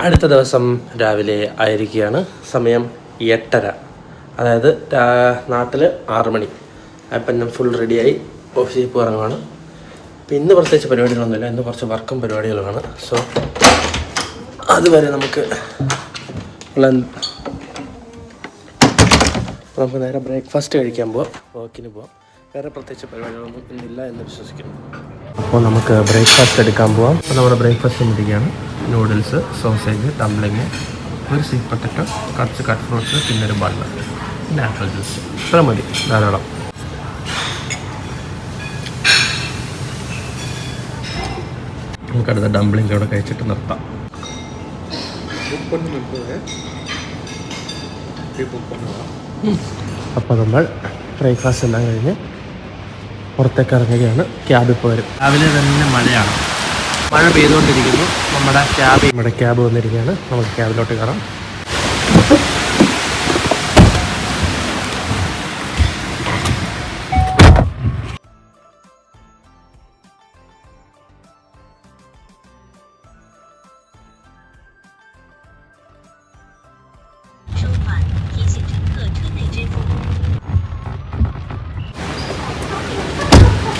അടുത്ത ദിവസം രാവിലെ ആയിരിക്കുകയാണ് സമയം എട്ടര. അതായത് നാട്ടിൽ ആറ് മണി. അപ്പം ഞാൻ ഫുൾ റെഡിയായി ഓഫീസിൽ ഇറങ്ങുവാണ് അപ്പം ഇന്ന് പ്രത്യേകിച്ച് പരിപാടികളൊന്നുമില്ല. ഇന്ന് കുറച്ച് വർക്കും പരിപാടികളുമാണ്. സോ അതുവരെ നമുക്ക് നമുക്ക് നേരെ ബ്രേക്ക്ഫാസ്റ്റ് കഴിക്കാൻ പോവാം. വർക്കിന് പോവാം. വേറെ പ്രത്യേകിച്ച് പരിപാടികളൊന്നും ഇന്നില്ല എന്ന് വിശ്വസിക്കുന്നു. അപ്പോൾ നമുക്ക് ബ്രേക്ക്ഫാസ്റ്റ് എടുക്കാൻ പോവാം. അപ്പോൾ നമ്മുടെ ബ്രേക്ക്ഫാസ്റ്റ് ഇരിക്കുകയാണ് നൂഡിൽസ് സോസേജ് ടംബ്ലിങ് ഒരു സീ പൊട്ടറ്റോ കുറച്ച് കട്ട് ഫ്രൂട്ട്സ് പിന്നെ ഒരു ബണ്ണ് പിന്നെ ആപ്പിൾ ജ്യൂസ് ഇത്ര മതി. ധാരാളം. നമുക്കടുത്ത ഡംപ്ലിംഗ് കൂടെ കഴിച്ചിട്ട് നിർത്താം. അപ്പോൾ നമ്മൾ ബ്രേക്ക്ഫാസ്റ്റ് എല്ലാം കഴിഞ്ഞ് പുറത്തേക്ക് ഇറങ്ങുകയാണ്. ക്യാബിൽ പോരും രാവിലെ തന്നെ മഴയാണ്. മഴ പെയ്തുകൊണ്ടിരിക്കുന്നു. നമ്മുടെ ക്യാബ് നമ്മുടെ ക്യാബ് വന്നിരിക്കുകയാണ്. നമുക്ക് ക്യാബിലോട്ട് കയറാം.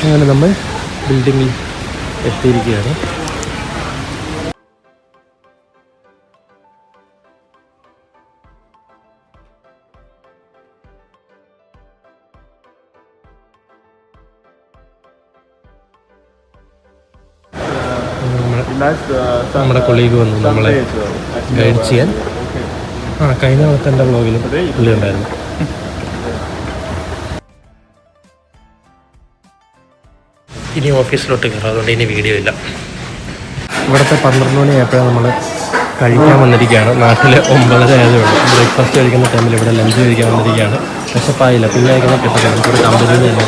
അങ്ങനെ നമ്മൾ ബിൽഡിങ്ങിൽ എത്തിയിരിക്കുകയാണ്. നമ്മുടെ കൊളീഗ് വന്നു നമ്മളെ ഗൈഡ് ചെയ്യാൻ. ആ കഴിഞ്ഞ ദിവസത്തെ എന്റെ വ്ളോഗിലും പുള്ളി ഉണ്ടായിരുന്നു. ഇനി ഓഫീസിലോട്ട് കയറാം അതുകൊണ്ട് ഇനി വീഡിയോ ഇല്ല. ഇവിടുത്തെ പന്ത്രണ്ട് മണി ആയപ്പോഴാണ് നമ്മൾ കഴിക്കാൻ വന്നിരിക്കുകയാണ്. നാട്ടിൽ ഒമ്പതര ആയതുകൊണ്ട് ബ്രേക്ക്ഫാസ്റ്റ് കഴിക്കുന്ന ടൈമിൽ ഇവിടെ ലഞ്ച് കഴിക്കാൻ വന്നിരിക്കുകയാണ്. വിശപ്പായില്ല. പിന്നെ കഴിക്കുന്ന കിട്ടത്തില്ല. നമുക്കൊരു കമ്പനിയിൽ നിന്ന്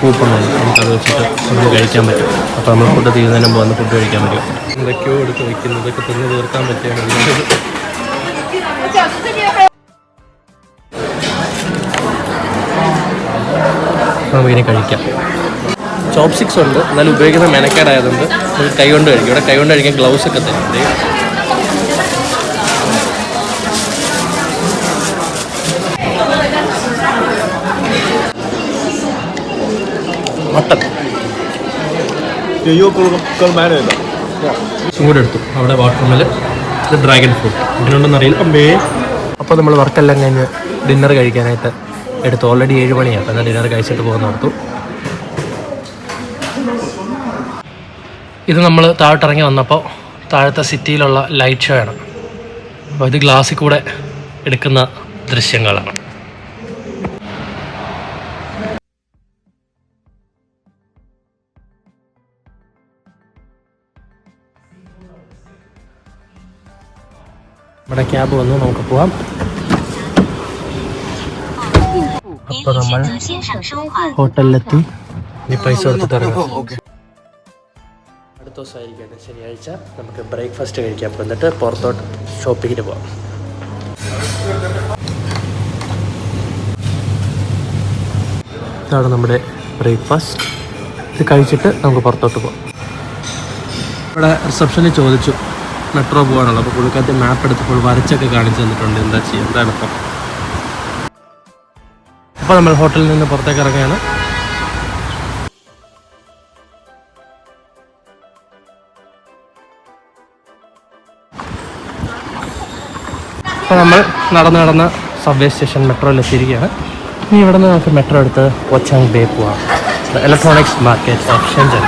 കൂപ്പൺ ഉണ്ട് നമുക്കത് വെച്ചിട്ട് ഫുഡ് കഴിക്കാൻ പറ്റും. അപ്പോൾ നമ്മൾ ഫുഡ് തീരുന്നതിന് മുമ്പ് വന്ന് ഫുഡ് കഴിക്കാൻ പറ്റും. എന്തൊക്കെയോ എടുത്ത് വയ്ക്കുന്നത് ഇതൊക്കെ തിന്ന് തീർക്കാൻ നല്ലത് നമുക്കിനി കഴിക്കാം. ചോപ്സ്റ്റിക്സ് ഉണ്ട്. എന്നാലും ഉപയോഗിക്കുന്ന മെനക്കേടായതുകൊണ്ട് നമുക്ക് കൈ കൊണ്ട് കഴിക്കും. ഇവിടെ കൈ കൊണ്ട് കഴിക്കാൻ ഗ്ലൗസ് ഒക്കെ തരും മട്ടൺ ചൂട് എടുത്തു. അവിടെ വാട്ടർമെൽ ഇത് ഡ്രാഗൺ ഫ്രൂട്ട് ഇതിനുണ്ടെന്ന് അറിയില്ല. അമ്മേ അപ്പോൾ നമ്മൾ വർക്കെല്ലാം കഴിഞ്ഞ് ഡിന്നർ കഴിക്കാനായിട്ട് എടുത്തു. ഓൾറെഡി ഏഴ് മണിയാണ്. അപ്പോൾ ഡിന്നർ കഴിച്ചിട്ട് പോകുന്ന നടത്തു ഇത് നമ്മൾ താഴോട്ടിറങ്ങി വന്നപ്പോൾ താഴത്തെ സിറ്റിയിലുള്ള ലൈറ്റ് ഷോയാണ് ആണ്. അപ്പോൾ ഇത് ഗ്ലാസ്സിൽ കൂടെ എടുക്കുന്ന ദൃശ്യങ്ങളാണ്. നമ്മുടെ ക്യാബ് വന്നു നമുക്ക് പോവാം. അപ്പൊ നമ്മൾ ഹോട്ടലിലെത്തി. ഇനി പൈസ കൊടുത്തിട്ട് അടുത്ത ദിവസമായിരിക്കും ശനിയാഴ്ച. നമുക്ക് ബ്രേക്ക്ഫാസ്റ്റ് കഴിക്കാം എന്നിട്ട് പുറത്തോട്ട് ഷോപ്പിങ്ങിന് പോവാം. ഇതാണ് നമ്മുടെ ബ്രേക്ക്ഫാസ്റ്റ് ഇത് കഴിച്ചിട്ട് നമുക്ക് പുറത്തോട്ട് പോവാം. ഇവിടെ റിസപ്ഷനിൽ ചോദിച്ചു മെട്രോ പോകാനുള്ളത് അപ്പോൾ പുള്ളിക്കാരത്തെ മാപ്പ് എടുത്തപ്പോൾ വരച്ചൊക്കെ കാണിച്ചു തന്നിട്ടുണ്ട്. എന്താ ചെയ്യുക എന്താണ് ഇപ്പം? അപ്പോൾ നമ്മൾ ഹോട്ടലിൽ നിന്ന് പുറത്തേക്ക് ഇറങ്ങുകയാണ്. അപ്പോൾ നമ്മൾ നടന്ന് നടന്ന് സബ്വേ സ്റ്റേഷൻ മെട്രോയിൽ എത്തിയിരിക്കുകയാണ്. ഇനി ഇവിടെ നിന്ന് നമുക്ക് മെട്രോ എടുത്ത് ഒച്ചാങ് ബേ പോവാം. ഇലക്ട്രോണിക്സ് മാർക്കറ്റ് ഓഫ് ഷെൻജൻ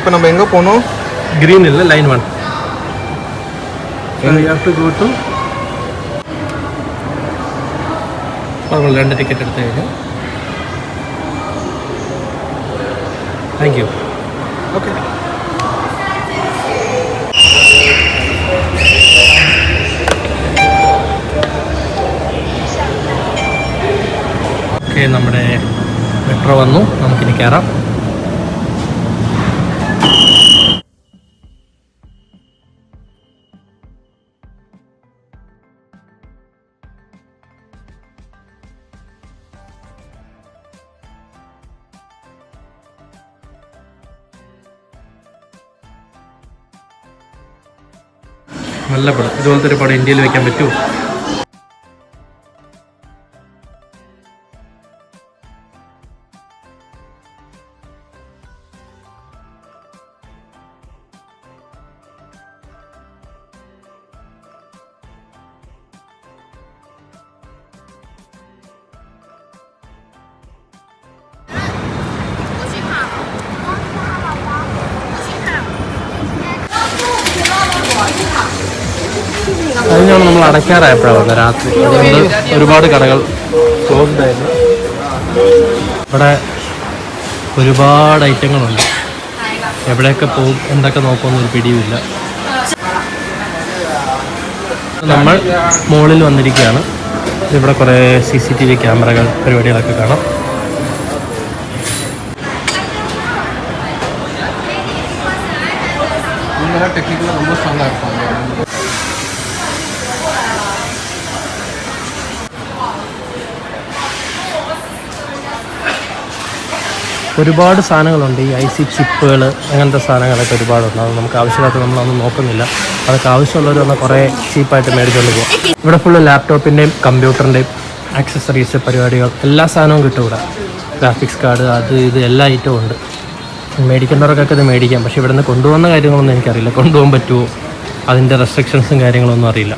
இப்போ நம்ம எங்கே போகணும் ഗ്രീൻ ഇല്ല line one two go to നമ്മൾ രണ്ട് ടിക്കറ്റ് എടുത്തു കഴിഞ്ഞു താങ്ക് യു ഓക്കെ ഓക്കെ നമ്മുടെ മെട്രോ വന്നു നമുക്കിനി കയറാം നല്ല പടം. ഇതുപോലത്തെ ഒരു പടം ഇന്ത്യയിൽ വെക്കാൻ പറ്റുമോ? അടയ്ക്കാറായപ്പോഴാണ് രാത്രി. അതുകൊണ്ട് ഒരുപാട് കടകൾ ക്ലോസ്ഡായിരുന്നു ഇവിടെ ഒരുപാട് ഐറ്റങ്ങളുണ്ട്. എവിടെയൊക്കെ പോകും എന്തൊക്കെ നോക്കുമെന്നൊരു പിടിയുമില്ല. നമ്മൾ മോളിൽ വന്നിരിക്കുകയാണ്. ഇവിടെ കുറേ സി സി ടി വി ക്യാമറകൾ പരിപാടികളൊക്കെ കാണാം. ടെക്നിക്കൽ റൊമ്പ സ്ട്രോങ് ആയിരിക്കും ഒരുപാട് സാധനങ്ങളുണ്ട്. ഈ ഐ സി ചിപ്പുകൾ അങ്ങനത്തെ സാധനങ്ങളൊക്കെ ഒരുപാടുണ്ട്. അത് നമുക്ക് ആവശ്യമില്ലാത്ത നമ്മളൊന്നും നോക്കുന്നില്ല. അതൊക്കെ ആവശ്യമുള്ളവർ വന്നാൽ കുറേ ചീപ്പായിട്ട് മേടിച്ചുകൊണ്ട് പോകും ഇവിടെ ഫുള്ള് ലാപ്ടോപ്പിന്റെയും കമ്പ്യൂട്ടറിന്റെയും ആക്സസറീസ് പരിപാടികൾ എല്ലാ സാധനവും കിട്ടും ഇവിടെ. ഗ്രാഫിക്സ് കാർഡ് അത് ഇത് എല്ലാ ഐറ്റവും ഉണ്ട്. മേടിക്കേണ്ടവർക്കൊക്കെ ഇത് മേടിക്കാം. പക്ഷേ ഇവിടെ നിന്ന് കൊണ്ടുപോകുന്ന കാര്യങ്ങളൊന്നും എനിക്കറിയില്ല. കൊണ്ടുപോകാൻ പറ്റുമോ? അതിന്റെ റെസ്ട്രിക്ഷൻസും കാര്യങ്ങളൊന്നും അറിയില്ല.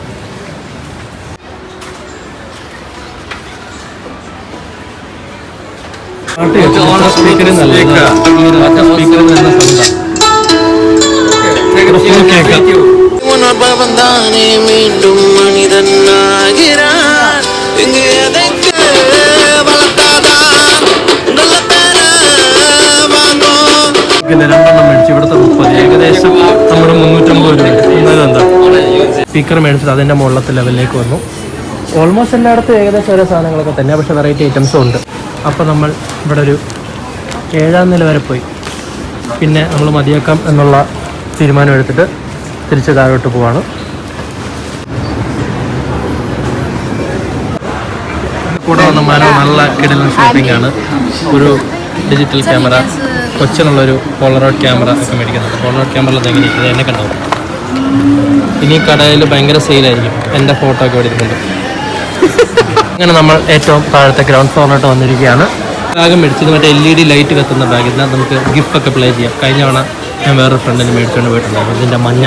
உணர்பவன்தானே மீண்டும் மனிதனாகிறான் இங்கு எதைக்கு வளர்த்தாதான் நல்ல பேர வாங்கும் പിന്നെ രണ്ടെണ്ണം മേടിച്ചു ഇവിടുത്തെ മുപ്പത് ഏകദേശം നമ്മുടെ മുന്നൂറ്റമ്പത് രൂപ എന്നാലും എന്താ സ്പീക്കർ മേടിച്ചത് അതിൻ്റെ മുകളിലത്തെ ലെവലിലേക്ക് വന്നു ഓൾമോസ്റ്റ് എല്ലായിടത്തും ഏകദേശം ഓരോ സാധനങ്ങളൊക്കെ തന്നെ പക്ഷേ വെറൈറ്റി ഐറ്റംസും ഉണ്ട് അപ്പോൾ നമ്മൾ ഇവിടെ ഒരു ഏഴാം നില വരെ പോയി. പിന്നെ നമ്മൾ മതിയാക്കാം എന്നുള്ള തീരുമാനം എടുത്തിട്ട് തിരിച്ച് താഴോട്ട് പോവാണ്. കൂടെ വന്ന മാനോ നല്ല കിടലൻ ഷോപ്പിംഗ് ആണ്. ഒരു ഡിജിറ്റൽ ക്യാമറ കൊച്ചിനുള്ളൊരു പോളറോഡ് ക്യാമറ ഒക്കെ മേടിക്കുന്നുണ്ട്. പോളറോഡ് ക്യാമറ എങ്ങനെ ഇത് എന്നെ കണ്ടോ? ഇനി കടയിൽ ഭയങ്കര സെയിലായിരിക്കും എന്റെ ഫോട്ടോ ഒക്കെ എടുക്കുന്നുണ്ട് അങ്ങനെ നമ്മൾ ഏറ്റവും താഴത്തെ ഗ്രൗണ്ട് ഫ്ലോറിലോട്ട് വന്നിരിക്കുകയാണ്. ബാഗ് മേടിച്ചത് മറ്റേ എൽ ഇ ഡി ലൈറ്റ് കത്തുന്ന ബാഗ് ഇതിനകത്ത് നമുക്ക് ഗിഫ്റ്റ് ഒക്കെ പ്ലേ ചെയ്യാം. കഴിഞ്ഞ തവണ ഞാൻ വേറൊരു ഫ്രണ്ടിന് മേടിച്ചുകൊണ്ട് പോയിട്ടുണ്ടായിരുന്നു. ഇതിന്റെ മഞ്ഞ.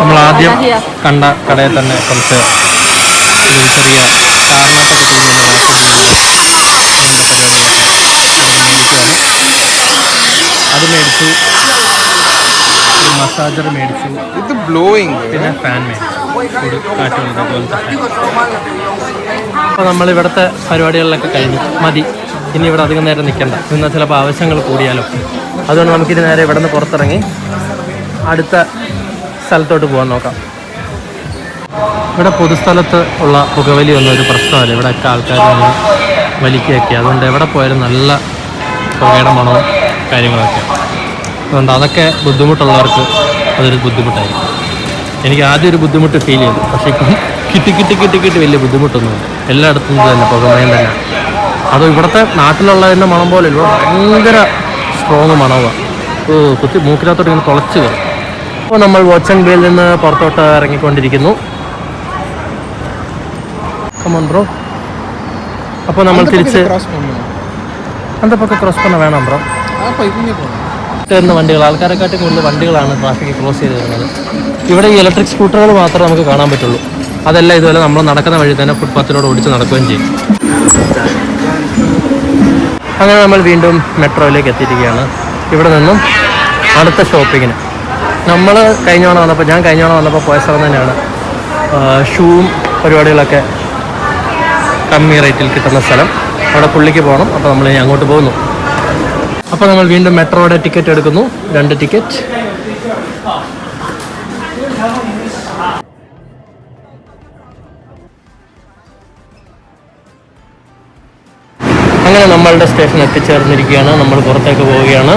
നമ്മൾ ആദ്യം കണ്ട കടയിൽ തന്നെ കുറച്ച് ചെറിയ അത് മേടിച്ചു ഒരു മസാജർ മേടിച്ചു. ഇത് ബ്ലോയിങ്. പിന്നെ ഫാൻ മേടിച്ചു. കാറ്റുണ്ട് പോലത്തെ അപ്പോൾ നമ്മൾ ഇവിടുത്തെ പരിപാടികളിലൊക്കെ കഴിഞ്ഞു. മതി. ഇനി ഇവിടെ അധികം നേരം നിൽക്കണ്ട ഇന്ന് ചിലപ്പോൾ ആവശ്യങ്ങൾ കൂടിയാലോ. അതുകൊണ്ട് നമുക്കിനി നേരെ ഇവിടെ നിന്ന് പുറത്തിറങ്ങി അടുത്ത സ്ഥലത്തോട്ട് പോകാൻ നോക്കാം. ഇവിടെ പൊതുസ്ഥലത്ത് ഉള്ള പുകവലി ഒന്നും ഒരു പ്രശ്നമല്ല. ഇവിടെയൊക്കെ ആൾക്കാർ വലിക്കുകയൊക്കെ. അതുകൊണ്ട് എവിടെ പോയാലും നല്ല പുകയുടെ മണവും കാര്യങ്ങളൊക്കെ അതുകൊണ്ട് അതൊക്കെ ബുദ്ധിമുട്ടുള്ളവർക്ക് അതൊരു ബുദ്ധിമുട്ടായിരിക്കും. എനിക്ക് ആദ്യം ഒരു ബുദ്ധിമുട്ട് ഫീൽ ചെയ്തു. പക്ഷേ ഇപ്പം കിട്ടി കിട്ടി കിട്ടി കിട്ടി വലിയ ബുദ്ധിമുട്ടൊന്നുമില്ല എല്ലായിടത്തും തന്നെ പുകമയം തന്നെ. അത് ഇവിടുത്തെ നാട്ടിലുള്ളതിന്റെ മണം പോലെ ഇവിടെ ഭയങ്കര സ്ട്രോങ് മണമാണ് കുത്തി മൂക്കിനകത്തോട്ട് ഇങ്ങനെ തുളച്ച് കയറും. അപ്പോൾ നമ്മൾ വാച്ച് ആൻഡ് ബേയിൽ നിന്ന് പുറത്തോട്ട് ഇറങ്ങിക്കൊണ്ടിരിക്കുന്നു. കമോൺ ബ്രോ അപ്പോൾ നമ്മൾ തിരിച്ച് അന്തപ്പൊക്കെ ക്രോസ് പണ വേണം ബ്രോ അപ്പോൾ വരുന്ന വണ്ടികൾ ആൾക്കാരെക്കാട്ടി കൂടുതൽ വണ്ടികളാണ് ട്രാഫിക് ക്രോസ് ചെയ്ത് വരുന്നത്. ഇവിടെ ഈ ഇലക്ട്രിക് സ്കൂട്ടറുകൾ മാത്രമേ നമുക്ക് കാണാൻ പറ്റുള്ളൂ. അതല്ല ഇതുപോലെ നമ്മൾ നടക്കുന്ന വഴി തന്നെ ഫുട്പാത്തിലൂടെ ഓടിച്ച് നടക്കുകയും ചെയ്യും. അങ്ങനെ നമ്മൾ വീണ്ടും മെട്രോയിലേക്ക് എത്തിയിരിക്കുകയാണ്. ഇവിടെ നിന്നും അടുത്ത ഷോപ്പിങ്ങിന് നമ്മൾ കഴിഞ്ഞ തവണ വന്നപ്പോൾ ഞാൻ കഴിഞ്ഞ തവണ വന്നപ്പോൾ പോയ സ്ഥലം തന്നെയാണ്. ഷൂവും പരിപാടികളൊക്കെ കമ്മി റേറ്റിൽ കിട്ടുന്ന സ്ഥലം. അവിടെ പുള്ളിക്ക് പോകണം. അപ്പോൾ നമ്മൾ ഇനി അങ്ങോട്ട് പോകുന്നു. അപ്പോൾ നമ്മൾ വീണ്ടും മെട്രോയുടെ ടിക്കറ്റ് എടുക്കുന്നു. രണ്ട് ടിക്കറ്റ്. അങ്ങനെ നമ്മളുടെ സ്റ്റേഷൻ എത്തിച്ചേർന്നിരിക്കുകയാണ്. നമ്മൾ പുറത്തേക്ക് പോവുകയാണ്.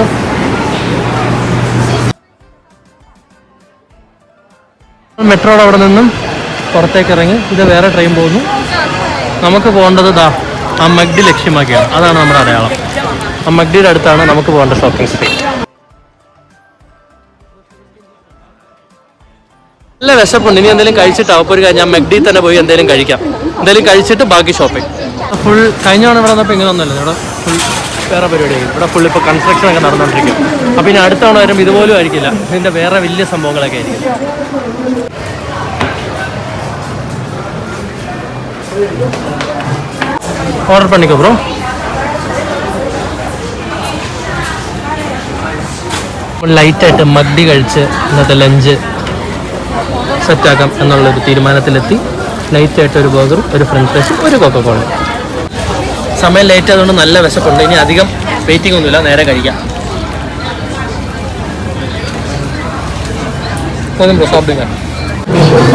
മെട്രോയുടെ അവിടെ നിന്നും പുറത്തേക്ക് ഇറങ്ങി ഇത് വേറെ ട്രെയിൻ പോകുന്നു. നമുക്ക് പോകേണ്ടത് ദാ ആ മഗ്ഡി ലക്ഷ്യമാക്കിയാണ്. അതാണ് നമ്മുടെ അടയാളം. മഗ്ഡിയുടെ അടുത്താണ് നമുക്ക് പോകേണ്ട ഷോപ്പിംഗ് സ്ട്രീറ്റ് നല്ല വിശപ്പുണ്ട്. ഇനി എന്തെങ്കിലും കഴിച്ചിട്ട് അപ്പോൾ ഒരു ഞാൻ മെഗ്ഡി തന്നെ പോയി എന്തെങ്കിലും കഴിക്കാം. എന്തെങ്കിലും കഴിച്ചിട്ട് ബാക്കി ഷോപ്പിംഗ് ഫുൾ കഴിഞ്ഞാണ് ഇവിടെ വന്നപ്പോൾ ഇങ്ങനെ ഒന്നുമില്ല. ഇവിടെ ഫുൾ വേറെ പരിപാടിയായി ഇവിടെ ഫുൾ ഇപ്പോൾ കൺസ്ട്രക്ഷൻ ഒക്കെ നടന്നുകൊണ്ടിരിക്കും അപ്പോൾ ഇനി അടുത്താണ് വരുമ്പോൾ ഇതുപോലും ആയിരിക്കില്ല. ഇതിന്റെ വേറെ വലിയ സംഭവങ്ങളൊക്കെ ആയിരിക്കും. ഓർഡർ പണിക്കോ ബ്രോ ലൈറ്റായിട്ട് മദ്യ കഴിച്ച് ഇന്നത്തെ ലഞ്ച് സെറ്റാക്കാം എന്നുള്ളൊരു തീരുമാനത്തിലെത്തി. ലൈറ്റായിട്ട് ഒരു ബർഗറും ഒരു ഫ്രഞ്ച് ഫ്രൈസും ഒരു കോക്കക്കോള സമയം ലേറ്റ് ആയതുകൊണ്ട് നല്ല വിശപ്പുണ്ട്. ഇനി അധികം വെയിറ്റിംഗ് ഒന്നുമില്ല. നേരെ കഴിക്കാം.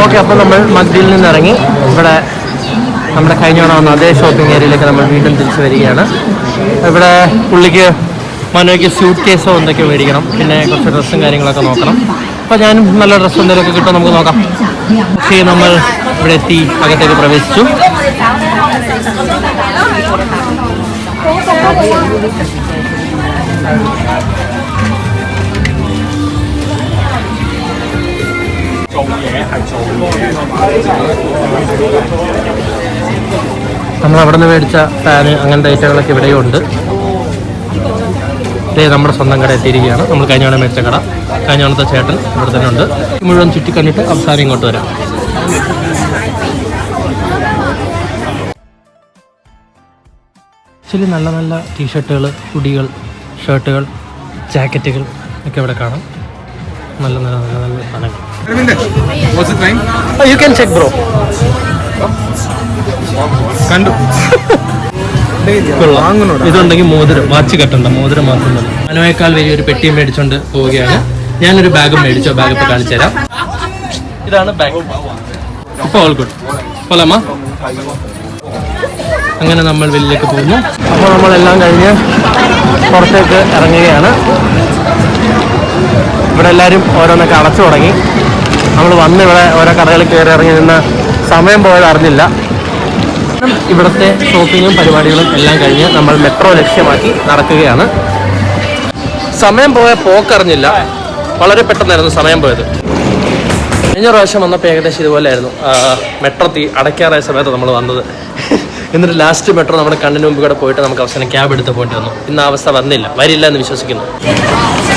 ഓക്കെ അപ്പോൾ നമ്മൾ മദ്യയിൽ നിന്ന് ഇറങ്ങി ഇവിടെ നമ്മുടെ കഴിഞ്ഞ വന്ന അതേ ഷോപ്പിംഗ് ഏരിയയിലേക്ക് നമ്മൾ വീണ്ടും തിരിച്ചു വരികയാണ്. ഇവിടെ പുള്ളിക്ക് മനോയ്ക്ക് സ്യൂട്ട് കേസോ എന്തൊക്കെ മേടിക്കണം. പിന്നെ കുറച്ച് ഡ്രസ്സും കാര്യങ്ങളൊക്കെ നോക്കണം. അപ്പോൾ ഞാനും നല്ല ഡ്രസ്സ് എന്തെങ്കിലുമൊക്കെ കിട്ടും നമുക്ക് നോക്കാം. പക്ഷേ നമ്മൾ ഇവിടെ എത്തി അകത്തേക്ക് പ്രവേശിച്ചു. നമ്മൾ അവിടെ നിന്ന് മേടിച്ച ഫാന് അങ്ങനത്തെ ഐറ്റങ്ങളൊക്കെ ഇവിടെയും ഉണ്ട് ഇതേ നമ്മുടെ സ്വന്തം കട എത്തിയിരിക്കുകയാണ്. നമ്മൾ കഴിഞ്ഞവണ മേടിച്ച കട. കഴിഞ്ഞവണത്തെ ചേട്ടൻ ഇവിടെ തന്നെ ഉണ്ട്. മുഴുവൻ ചുറ്റി കണ്ടിട്ട് അവസാനം ഇങ്ങോട്ട് വരാം. ആക്ച്വലി നല്ല നല്ല ടീഷർട്ടുകൾ കുടികൾ ഷർട്ടുകൾ ജാക്കറ്റുകൾ ഒക്കെ ഇവിടെ കാണാം. നല്ല നല്ല നല്ല നല്ല സാധനങ്ങൾ. യു ക്യാൻ ചെക്ക് ബ്രോ കണ്ടു. ഇതുണ്ടെങ്കിൽ മോതിരം വാച്ച് കെട്ടണ്ട മോതിരം മാത്രം മതി മനോയേക്കാൾ വലിയ ഒരു പെട്ടിയും മേടിച്ചോണ്ട് പോവുകയാണ്. ഞാനൊരു ബാഗും മേടിച്ചോ ബാഗ് ഇപ്പൊ കാണിച്ചു തരാം. ഇതാണ് ബാഗ്. ഇപ്പൊ ഓൾ ഗുഡ് പോലമ്മ അങ്ങനെ നമ്മൾ വെളിയിലേക്ക് പോകുന്നു. അപ്പോൾ നമ്മളെല്ലാം കഴിഞ്ഞ് പുറത്തേക്ക് ഇറങ്ങുകയാണ്. ഇവിടെ എല്ലാവരും ഓരോന്നൊക്കെ അടച്ചു തുടങ്ങി. നമ്മൾ വന്ന് ഇവിടെ ഓരോ കടകളിൽ കയറി ഇറങ്ങി നിന്ന് സമയം പോയത് അറിഞ്ഞില്ല. ഇവിടുത്തെ ഷോപ്പിങ്ങും പരിപാടികളും എല്ലാം കഴിഞ്ഞ് നമ്മൾ മെട്രോ ലക്ഷ്യമാക്കി നടക്കുകയാണ്. സമയം പോയ പോക്കറിഞ്ഞില്ല. വളരെ പെട്ടെന്നായിരുന്നു സമയം പോയത്. കഴിഞ്ഞ പ്രാവശ്യം വന്നപ്പോൾ ഏകദേശം ഇതുപോലെയായിരുന്നു. മെട്രോ തീ അടയ്ക്കാറായ സമയത്ത് നമ്മൾ വന്നത്. എന്നിട്ട് ലാസ്റ്റ് മെട്രോ നമ്മുടെ കണ്ണിന് മുമ്പ് കൂടെ പോയിട്ട് നമുക്ക് അവസാനം ക്യാബ് എടുത്ത് പോയിട്ട് വന്നു. ഇന്ന് അവസ്ഥ വന്നില്ല. വരില്ല എന്ന് വിശ്വസിക്കുന്നു.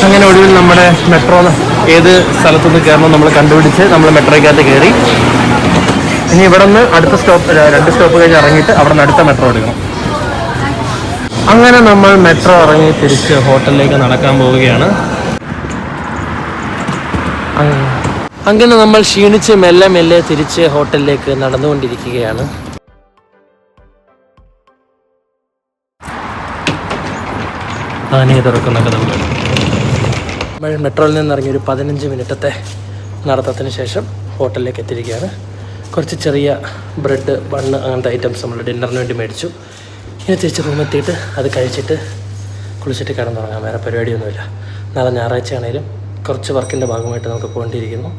അങ്ങനെ ഒടുവിൽ നമ്മുടെ മെട്രോ ഏത് സ്ഥലത്തുനിന്ന് കയറണം നമ്മൾ കണ്ടുപിടിച്ച് നമ്മൾ മെട്രോയ്ക്കകത്ത് കയറി. ഇനി ഇവിടെ നിന്ന് അടുത്ത സ്റ്റോപ്പ് രണ്ട് സ്റ്റോപ്പ് കഴിഞ്ഞ് ഇറങ്ങിയിട്ട് അവിടെ നിന്ന് അടുത്ത മെട്രോ എടുക്കണം. അങ്ങനെ നമ്മൾ മെട്രോ ഇറങ്ങി തിരിച്ച് ഹോട്ടലിലേക്ക് നടക്കാൻ പോവുകയാണ്. അങ്ങ- അങ്ങനെ നമ്മൾ ക്ഷീണിച്ച് മെല്ലെ മെല്ലെ തിരിച്ച് ഹോട്ടലിലേക്ക് നടന്നുകൊണ്ടിരിക്കുകയാണ്. ആനയെ നമ്മൾ മെട്രോയിൽ നിന്ന് ഇറങ്ങി ഒരു പതിനഞ്ച് മിനിറ്റത്തെ നടത്തത്തിന് ശേഷം ഹോട്ടലിലേക്ക് എത്തിയിരിക്കുകയാണ്. കുറച്ച് ചെറിയ ബ്രെഡ് ബണ്ണ് അങ്ങനത്തെ ഐറ്റംസ് നമ്മൾ ഡിന്നറിന് വേണ്ടി മേടിച്ചു. ഇനി തിരിച്ച് റൂമെത്തിയിട്ട് അത് കഴിച്ചിട്ട് കുളിച്ചിട്ട് കിടന്നുറങ്ങാം. വേറെ പരിപാടിയൊന്നുമില്ല. നാളെ ഞായറാഴ്ച ആണെങ്കിലും കുറച്ച് വർക്കിന്റെ ഭാഗമായിട്ട് നമുക്ക് പോകേണ്ടിയിരിക്കുന്നു.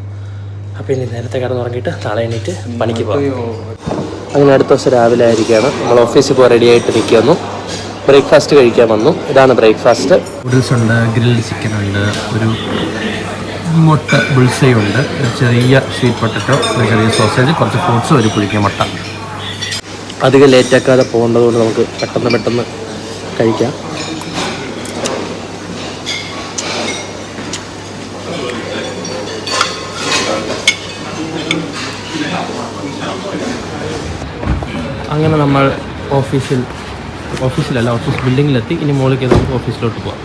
അപ്പോൾ ഇനി നേരത്തെ കിടന്നുറങ്ങിയിട്ട് നാളെ എണീറ്റ് പണിക്ക് പോകാം. അങ്ങനെ അടുത്ത ദിവസം രാവിലെ ആയിരിക്കുകയാണ്. നമ്മൾ ഓഫീസിൽ പോകാൻ റെഡി ആയിട്ട് നിൽക്കുന്നു ബ്രേക്ക്ഫാസ്റ്റ് കഴിക്കാൻ വന്നു. ഇതാണ് ബ്രേക്ക്ഫാസ്റ്റ് നൂഡിൽസ് ഉണ്ട് ഗ്രിൽഡ് ചിക്കൻ ഉണ്ട് ഒരു മുട്ട ബുൾസയുണ്ട്. ഒരു ചെറിയ സ്വീറ്റ് പൊട്ടറ്റോ ഒരു ചെറിയ സോസേജ് കുറച്ച് ഫ്രൂട്ട്സ് ഒരു പുളിക്ക മുട്ട. അധികം ലേറ്റാക്കാതെ പോകേണ്ടതുകൊണ്ട് നമുക്ക് പെട്ടെന്ന് പെട്ടെന്ന് കഴിക്കാം. അങ്ങനെ നമ്മൾ ഓഫീസിൽ ഓഫീസിലല്ല ഓഫീസ് ബിൽഡിങ്ങിലെത്തി ഇനി മുകളിൽ കയറി നമുക്ക് ഓഫീസിലോട്ട് പോവാം.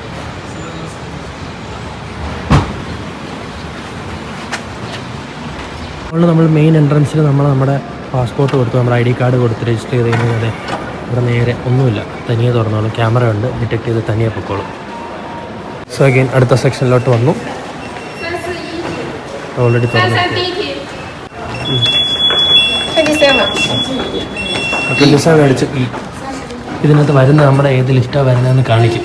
അതുകൊണ്ട് നമ്മൾ മെയിൻ എൻട്രൻസിൽ നമ്മൾ നമ്മുടെ പാസ്പോർട്ട് കൊടുത്ത് നമ്മുടെ ഐ ഡി കാർഡ് കൊടുത്ത് രജിസ്റ്റർ ചെയ്ത് കഴിഞ്ഞാൽ ഇവിടെ നേരെ ഒന്നുമില്ല. തനിയെ തുറന്നോളും. ക്യാമറ ഉണ്ട്. ഡിറ്റക്ട് ചെയ്ത് തനിയെ പൊക്കോളും. സോ അഗെയിൻ അടുത്ത സെക്ഷനിലോട്ട് വന്നു. ഓൾറെഡി തുറന്നു ഇതിനകത്ത് വരുന്ന നമ്മുടെ ഏത് ലിസ്റ്റാണ് വരുന്നതെന്ന് കാണിക്കും.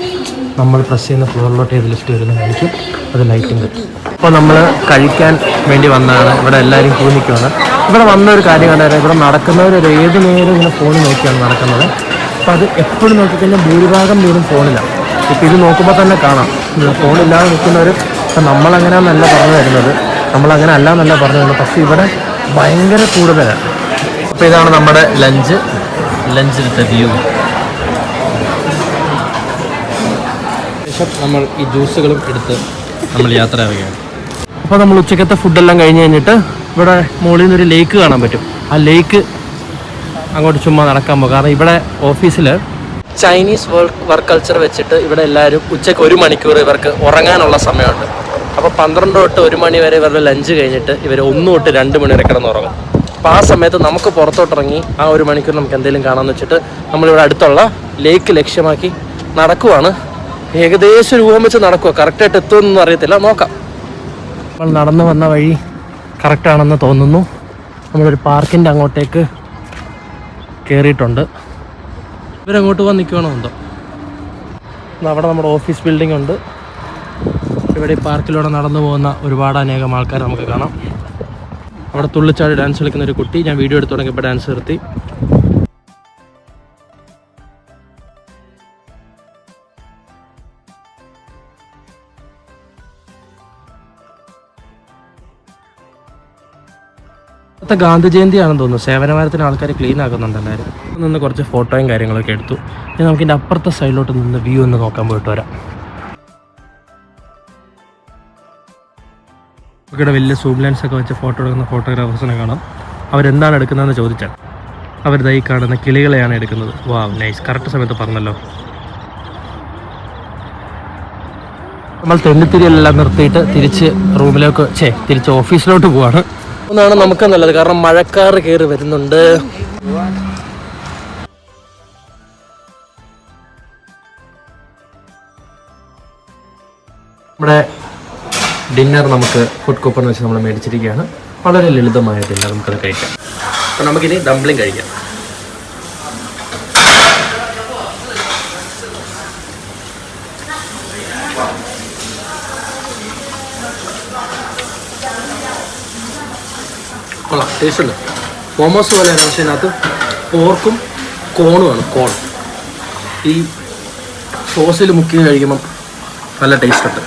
നമ്മൾ പ്രസ് ചെയ്യുന്ന ഫ്ലോറിലോട്ട് ഏത് ലിസ്റ്റ് വരുന്ന കാണിക്കും. അത് ലൈറ്റിംഗ് അപ്പോൾ നമ്മൾ കഴിക്കാൻ വേണ്ടി വന്നതാണ്. ഇവിടെ എല്ലാവരും കൂന്നിക്കുവാണ് ഇവിടെ വന്ന ഒരു കാര്യം കണ്ടായിരുന്നു ഇവിടെ നടക്കുന്നവർ ഒരു ഏത് നേരം ഇങ്ങനെ ഫോൺ നോക്കിയാണ് നടക്കുന്നത്. അപ്പോൾ അത് എപ്പോഴും നോക്കിക്കഴിഞ്ഞാൽ ഭൂരിഭാഗം പേരും ഫോണിലാണ് ഇപ്പോൾ ഇത് നോക്കുമ്പോൾ തന്നെ കാണാം. ഫോണില്ലാതെ നിൽക്കുന്നവർ ഇപ്പം നല്ല പറഞ്ഞു തരുന്നത്. നമ്മളങ്ങനെ അല്ല എന്നല്ല തരുന്നത്. പക്ഷേ ഇവിടെ ഭയങ്കര കൂടുതലാണ് അപ്പോൾ ഇതാണ് നമ്മുടെ ലഞ്ച് ലഞ്ചിലത്തെ വ്യൂ ശേഷം നമ്മൾ ഈ ജ്യൂസുകളും എടുത്ത് നമ്മൾ യാത്ര ആവുകയാണ് അപ്പോൾ നമ്മൾ ഉച്ചക്കത്തെ ഫുഡെല്ലാം കഴിഞ്ഞ് കഴിഞ്ഞിട്ട് ഇവിടെ മുകളിൽ നിന്ന് ഒരു ലേക്ക് കാണാൻ പറ്റും. ആ ലേക്ക് അങ്ങോട്ട് ചുമ്മാ നടക്കാൻ പോകും. കാരണം ഇവിടെ ഓഫീസിൽ ചൈനീസ് വർക്ക് വർക്ക് കൾച്ചർ വെച്ചിട്ട് ഇവിടെ എല്ലാവരും ഉച്ചയ്ക്ക് ഒരു മണിക്കൂർ ഇവർക്ക് ഉറങ്ങാനുള്ള സമയമുണ്ട്. അപ്പോൾ പന്ത്രണ്ട് തൊട്ട് ഒരു മണി വരെ ഇവരുടെ ലഞ്ച് കഴിഞ്ഞിട്ട് ഇവർ ഒന്ന് തൊട്ട് രണ്ട് മണി വരെ കിടന്ന് ഉറങ്ങും അപ്പോൾ ആ സമയത്ത് നമുക്ക് പുറത്തോട്ടിറങ്ങി ആ ഒരു മണിക്കൂർ നമുക്ക് എന്തെങ്കിലും കാണാമെന്ന് വെച്ചിട്ട് നമ്മളിവിടെ അടുത്തുള്ള ലേക്ക് ലക്ഷ്യമാക്കി നടക്കുവാണ്. ഏകദേശം രൂപം വെച്ച് നടക്കുക കറക്റ്റായിട്ട് എത്തുമെന്നൊന്നും അറിയത്തില്ല. നോക്കാം. നമ്മൾ നടന്നു വന്ന വഴി കറക്റ്റാണെന്ന് തോന്നുന്നു. നമ്മളൊരു പാർക്കിന്റെ അങ്ങോട്ടേക്ക് കയറിയിട്ടുണ്ട് ഇവരങ്ങോട്ട് വന്ന് നിൽക്കണോ അവിടെ നമ്മുടെ ഓഫീസ് ബിൽഡിംഗ് ഉണ്ട്. ഇവിടെ പാർക്കിലൂടെ നടന്നു പോകുന്ന ഒരുപാട് അനേകം ആൾക്കാർ നമുക്ക് കാണാം. അവിടെ തുള്ളിച്ചാടി ഡാൻസ് കളിക്കുന്ന ഒരു കുട്ടി. ഞാൻ വീഡിയോ എടുത്ത് തുടങ്ങിയപ്പോൾ ഡാൻസ് നിർത്തി. ഇന്നത്തെ ജയന്തിയാണെന്ന് തോന്നുന്നു. സേവനമാരത്തിന് ആൾക്കാർ ക്ലീൻ ആക്കുന്നുണ്ട് എല്ലാവരും നിന്ന് കുറച്ച് ഫോട്ടോയും കാര്യങ്ങളൊക്കെ എടുത്തു. ഇനി നമുക്ക് ഇതിന്റെ അപ്പുറത്തെ സൈഡിലോട്ട് നിന്ന് വ്യൂ ഒന്ന് നോക്കാൻ പോയിട്ട് വരാം. ഇവിടെ വലിയ സൂം ലെൻസ് ഒക്കെ വെച്ച് ഫോട്ടോ എടുക്കുന്ന ഫോട്ടോഗ്രാഫേഴ്സിനെ കാണാം. അവരെന്താണ് എടുക്കുന്നതെന്ന് ചോദിച്ചാൽ അവർ ഈ കാണുന്ന കിളികളെയാണ് എടുക്കുന്നത്. വാ നൈസ് കറക്റ്റ് സമയത്ത് പറഞ്ഞല്ലോ. നമ്മൾ തെന്നിത്തിരിയെല്ലാം നിർത്തിയിട്ട് തിരിച്ച് റൂമിലേക്ക് ഛേ തിരിച്ച് ഓഫീസിലോട്ട് പോവാണ്. ഒന്നാണ് നമുക്ക് നല്ലത്. കാരണം മഴക്കാർ കയറി വരുന്നുണ്ട്. നമ്മുടെ ഡിന്നർ നമുക്ക് ഫുഡ് കൂപ്പൺ വെച്ച് നമ്മൾ മേടിച്ചിരിക്കുകയാണ്. വളരെ ലളിതമായ ഡിന്നർ നമുക്കത് കഴിക്കാം. അപ്പം നമുക്കിനി ഡംപ്ലിംഗ് കഴിക്കാം. ടേസ്റ്റ് ഉണ്ട് മോമോസ് പോലെയാണ് പക്ഷേ അതിനകത്ത് പോർക്കും കോണുമാണ് കോൺ ഈ സോസിൽ മുക്കി കഴിക്കുമ്പം നല്ല ടേസ്റ്റ് ഉണ്ട്.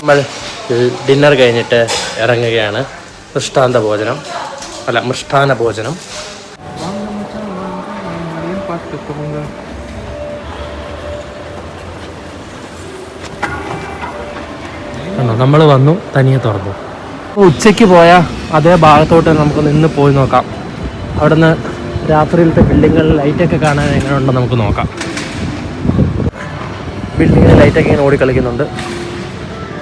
നമ്മൾ ഡിന്നർ കഴിഞ്ഞിട്ട് ഇറങ്ങുകയാണ്. മൃഷ്ടാന്ത ഭോജനം. അല്ല മൃഷ്ടാന ഭോജനം. നമ്മൾ വന്നു തനിയെ തുറന്നു. ഉച്ചയ്ക്ക് പോയ അതേ ഭാഗത്തോട്ട് നമുക്ക് നിന്ന് പോയി നോക്കാം. അവിടുന്ന് രാത്രിയിലത്തെ ബിൽഡിങ്ങുകളിൽ ലൈറ്റൊക്കെ കാണാൻ എങ്ങനെ ഉണ്ടോ നമുക്ക് നോക്കാം. ബിൽഡിങ്ങിൽ ലൈറ്റൊക്കെ ഇങ്ങനെ ഓടിക്കളിക്കുന്നുണ്ട്.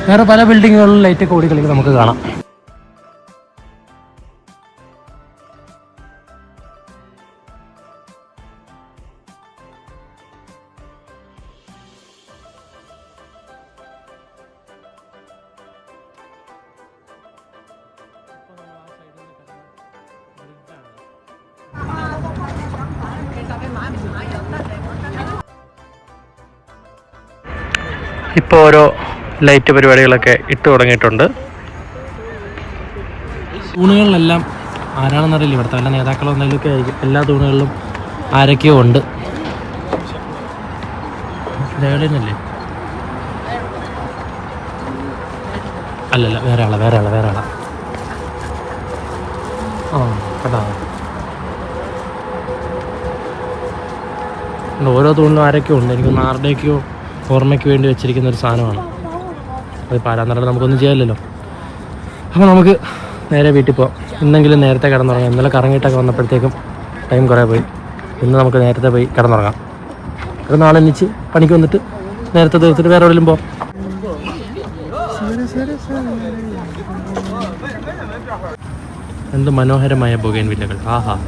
വേറെ പല ബിൽഡിങ്ങുകളിലും ലൈറ്റൊക്കെ ഓടിക്കളിക്കുന്നത് നമുക്ക് കാണാം. ഇപ്പോൾ ഓരോ ലൈറ്റ് പരിപാടികളൊക്കെ ഇട്ട് തുടങ്ങിയിട്ടുണ്ട്. തൂണുകളിലെല്ലാം ആരാണെന്നറിയില്ല ഇവിടുത്തെ വല്ല നേതാക്കളോ എന്തെങ്കിലുമൊക്കെ ആയിരിക്കും. എല്ലാ തൂണുകളിലും ആരൊക്കെയോ ഉണ്ട്. അല്ലേ അല്ലല്ല വേറെ ആളാ വേറെ ആളാ വേറെ ആളാ. ആ കേട്ടോ ഓരോ തൂണിലും ആരൊക്കെയോ ഉണ്ട്. എനിക്കൊന്ന് ആരുടെയൊക്കെയോ ഓർമ്മയ്ക്ക് വേണ്ടി വെച്ചിരിക്കുന്ന ഒരു സാധനമാണ്. അത് പാരാന്നറ നമുക്കൊന്നും ചെയ്യാമല്ലോ അപ്പോൾ നമുക്ക് നേരെ വീട്ടിൽ പോവാം. ഇന്നെങ്കിലും നേരത്തെ കിടന്നുറങ്ങാം. ഇന്നലെ കറങ്ങിയിട്ടൊക്കെ വന്നപ്പോഴത്തേക്കും ടൈം കുറേ പോയി. ഇന്ന് നമുക്ക് നേരത്തെ പോയി കിടന്നുറങ്ങാം. ഒരു നാളെ എണ്ണിച്ച് പണിക്ക് വന്നിട്ട് നേരത്തെ തീർത്തിട്ട് വേറെ എവിടെയും പോവാം. എന്ത് മനോഹരമായ ബൊഗൈൻ വില്ലകൾ. ആഹാ.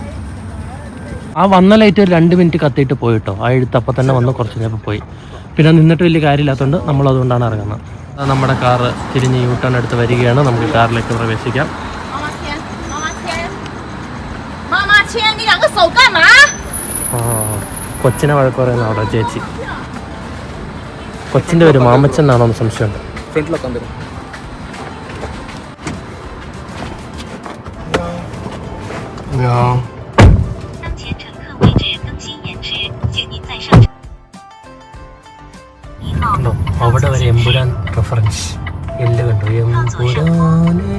ആ വന്ന ലൈറ്റ് ഒരു രണ്ട് മിനിറ്റ് കത്തിയിട്ട് പോയിട്ടോ. ആ എഴുത്ത് അപ്പം തന്നെ വന്ന് കുറച്ച് നേരം പോയി. പിന്നെ നിന്നിട്ട് വലിയ കാര്യമില്ലാത്തതുകൊണ്ട് നമ്മൾ അതുകൊണ്ടാണ് ഇറങ്ങുന്നത്. നമ്മുടെ കാറ് തിരിഞ്ഞ് യൂ ടേൺ എടുത്ത് വരികയാണ്. നമുക്ക് കാറിലേക്ക് പ്രവേശിക്കാം. കൊച്ചിനെ വഴക്ക് പറയുന്ന അവിടെ ചേച്ചി. കൊച്ചിന്റെ ഒരു മാമച്ചൻ ആണോ എന്ന് സംശയമുണ്ട് Yeah. ഫ്രണ്ട്സ് എല്ലാം കണ്ടു. എമ്പുരാനേ.